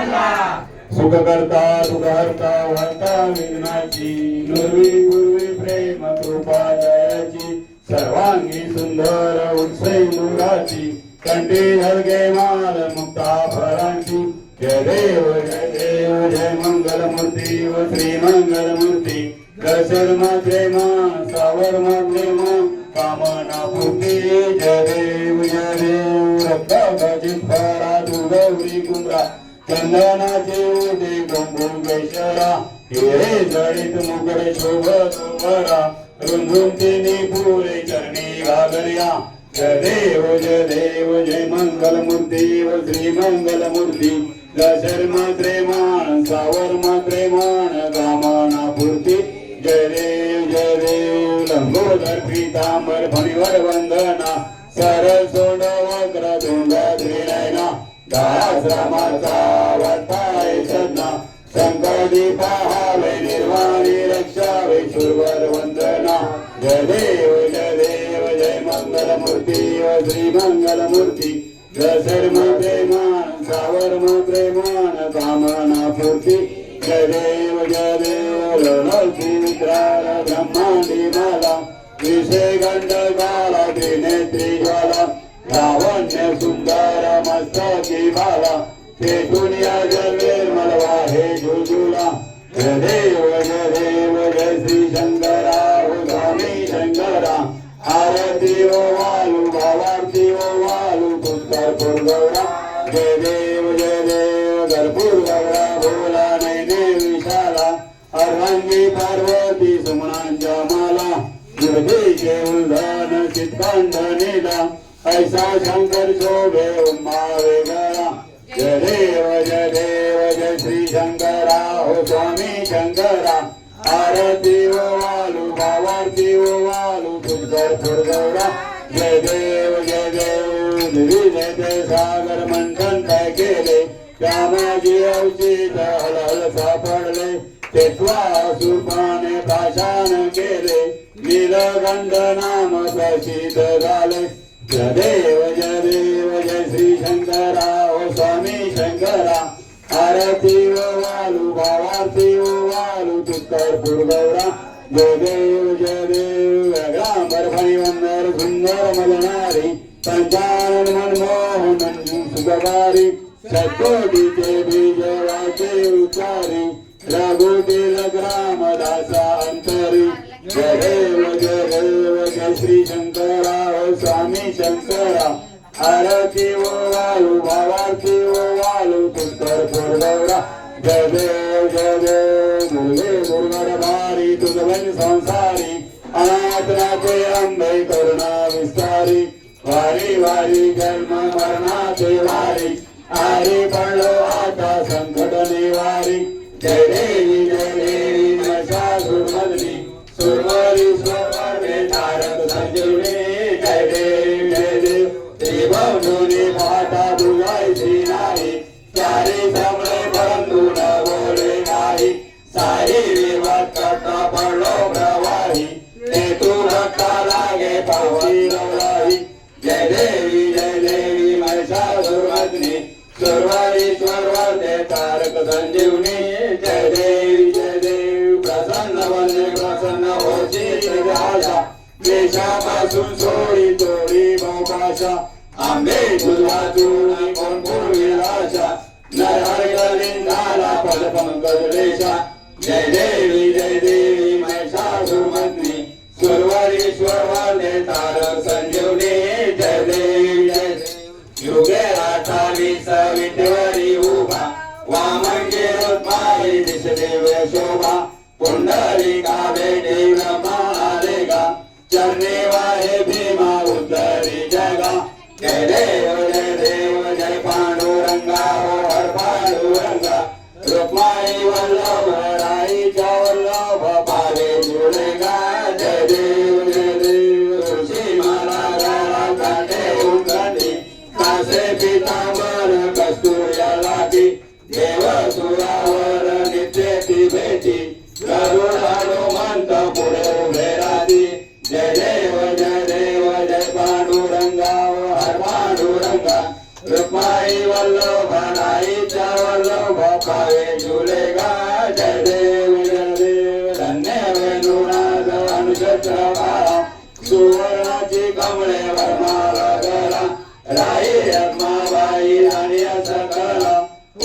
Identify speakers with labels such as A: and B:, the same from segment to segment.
A: सुख करता सुख हरता वार्ता विघ्नाची नुर्वी गुरुवी प्रेम कृपा जयाची सर्वांगी सुंदर उत्सै नूराची कंठी हलगे माल मुक्ता फरांची जय देव जय देव जय मंगल मूर्ती व श्री मंगल मूर्ती दर्शन मात्रे मा सावर मात्रे मा कामना पूर्ती. चंदनाचे उदे कुंकुम केशरा हिरे जळीत मुगडे शोभत वरा रुंधून तिने पुरे चरणी घागर्या जय देव जय देव जय मंगल मूर्ती व श्री मंगल मूर्ती दशर्म मात्रे सावर्म सावर मात्रे पूर्ती. जय देव जय देव लंबोदर पीतांबर फणीवर वंदना. सरसोड वक्र धुंड त्रिनयना. दास रामाचा मंगलमूर्ती श्री मंगलमूर्ती मूर्ती प्रेमान सावर्म प्रेमान कामना पूर्ती जय देव जय देव लढती विक्राल ब्रह्मांडी माला। विषय गंड गंडकाला त्रिनेत्री ज्वाला। लावण्य सुंदर मस्तकी बाला ते दुनिया जगेर मलवा हे जुजुला जय देव जय भावारती वालू गौरा जय देव जय देव कर्पूर गौरा भोला नैने विशाला अर्वांगी पार्वती सुमनांच्या माला दुर्गेचे ऐसा शंकर शोभे गळा जय देव जय देव जय श्री शंकरा हो स्वामी शंकरा आरती वालू भावारती वालू गौरा जय देव जय देव निर्विजय ते सागर मंथन काय केले श्यामाजी माझी अवचित हळहळ सापडले तेत्वा सुपाने पाषाण केले नीलगंध नाम प्रसिद्ध झाले जय देव जय देव जय श्री शंकरा ओ स्वामी शंकरा आरती ओ वालू भावारती ओ वालू तुकर पुरगौरा जय देव जय देव सुंदर मलनारी पंचानन मनमोहन सुगवारी सत्कोटीचे बीज वाचे उच्चारी रघुतील अंतरी. जय देव जय देव जय श्री शंकरा स्वामी शंकरा. Yeah. सुरवारीश्वर तार संजीवनी जय देव जय युगे अठ्ठावीस विटेवरी पांडुरंगा रुक्माई वल्लभ नाईच्या वल्लभ पावे झुलेगा जय देव जय देव धन्य वेणुनाद अनुशस्त्र बाळा सुवर्णाची कमळे वर्माला गला राई रमाबाई आणि सकला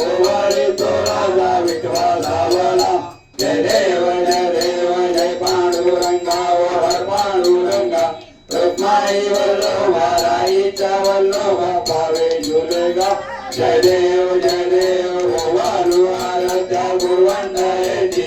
A: ओवाळी तो राजा विठवा सावला. जय देव जय देव जय पांडुरंगा ओ हर पांडुरंगा. रत्नाई वल्लभा राईचा वल्लभा पावे झुलेगा जय देव जय देव ओवाळू आरत्या गुरुवंडायची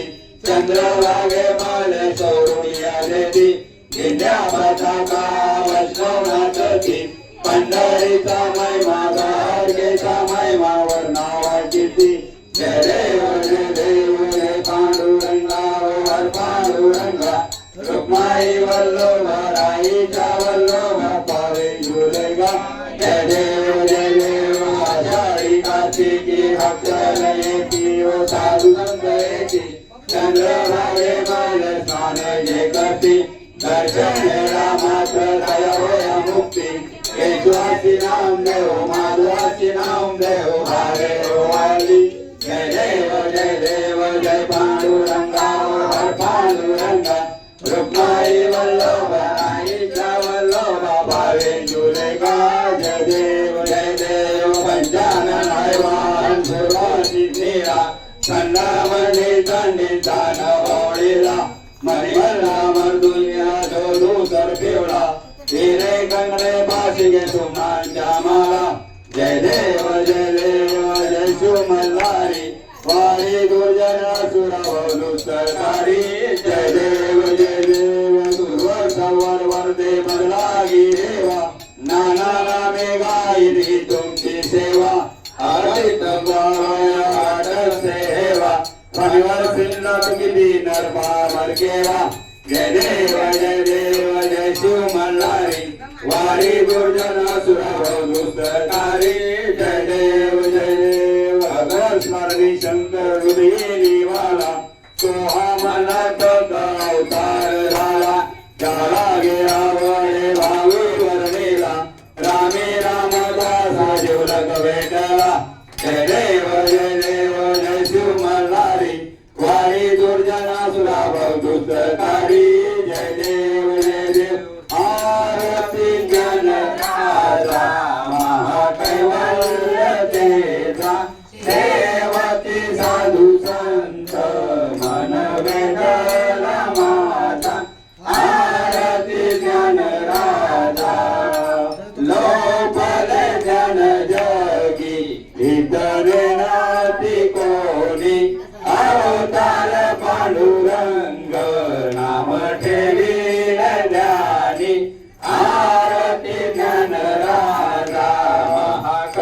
A: चंद्रभागे माले सौरुणी आलेती गिंड्या पताका वैष्णवनाथी पंढरीचा महिमा गाडगेचा महिमा वर्णावाची ती जय देव जय देव जय पांडुरंगा वर पांडुरंगा रुक्माई वल्लभा राईचा वल्लभा मुक्ती नाम देव माधवासी नाम देव भारे होळीला मणिवल्ला मर्दुनिया धोधू तर पिवळा. हिरे कंगडे बाशिगे सुमांच्या माला. जय देव जय देव जय शिव मल्हारी वारी दुर्जन सुरवलु सरकारी जय देव जय देव दुर्वर सवर वरदे बदलागी देवा नाना नामे गायली तुमची सेवा. हरित बाबा सेवा फणवर सिन्नत किती नरमा मरकेवा जय देव जय देव जय शिव मल्हारी. वारी दुर्जन सुरवलु सरकारी जय देव जय देव अगर स्मरणी शंकर हृदयी वाला सोहा मला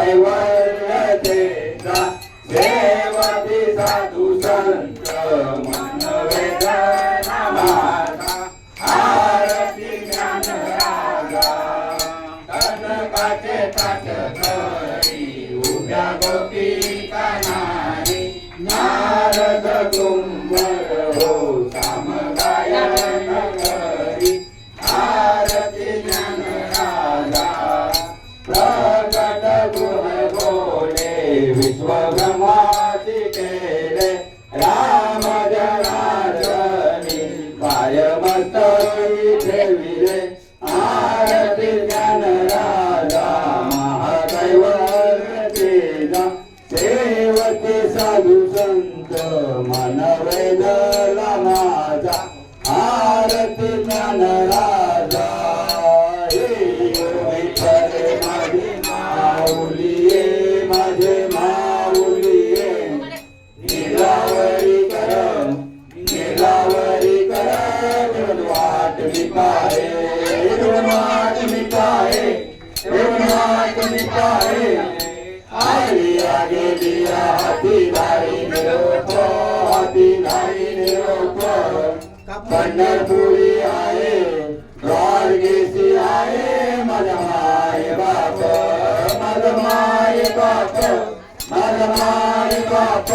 A: I संत मन माझा आरती ज्ञान राजा हे माझे माऊलिये माझे माऊलिये. निलावरी कर निलावरी कर वाट मिटाए वाट मिटाए वाट मिटाए आई आगे दिया हाती बारी पंढरपुरी आहे द्वारकेशी आहे माझा माय बाप माझा माय बाप माझा माय बाप.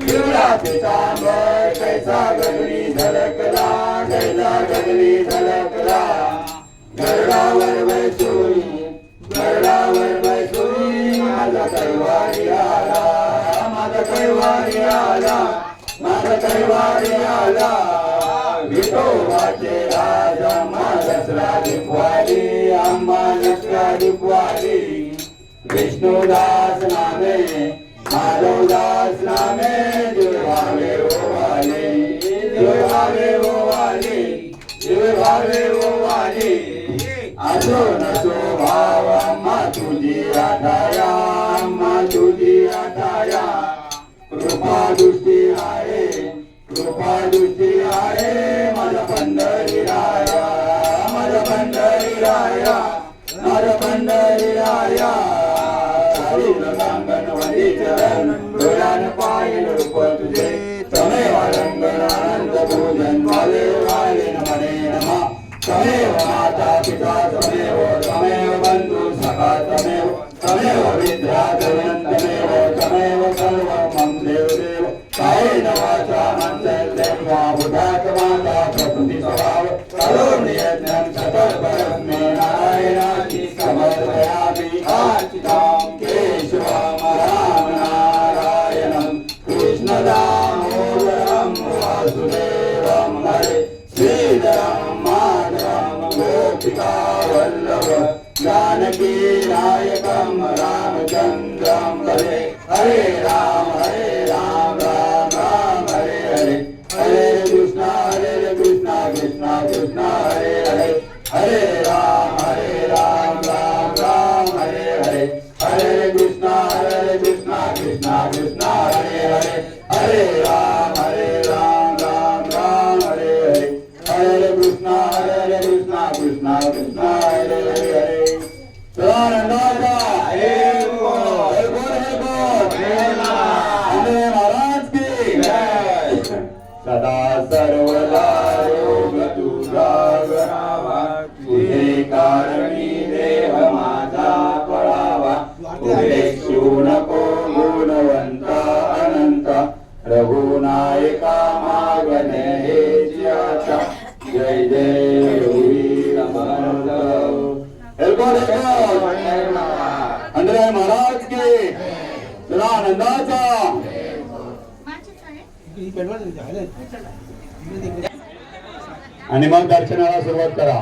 A: पिवळा पितांबर कैसा गगनी झलकला कैसा गगनी झलकला. गरडावर बैसुरी गरडावर बैसुरी माझा कैवारी आला माझा कैवारी आला माझा कैवारी आला. विठोबाचे राज अम्मा दसरा दिपवाली अम्मा दसरा दिपवाली विष्णुदास नामे माधवदास नामे देवावे ओवाले देवावे ओवाले देवावे ओवाले असो नसो भाव अम्मा तुझी आठाया अम्मा तुझी आठाया कृपा दृष्टी आहे कृपा आहे माझा पंढरी राया माझा पंढरी राया माझा पंढरी राया मनसेन्द्रियं माता स्वभाव करोमि यज्ञं नारायणाची समर्पयामि राम नारायणं कृष्णदामोदरं वासुदेवं हरे श्रीधरं माधवं गोपिका वल्लभ जानकी नायकं रामचन्द्रं हरे हरे राम हरे राम। सदा सर्वदा योग तुझा करावा तुझे कारणी देह माझा पळावा तुझे शिव नको अनंत रघुनायका मागणे जय जय एल्बोल अंदरे महाराज के सदानंदाचा आणि मग दर्शनाला सुरुवात करा.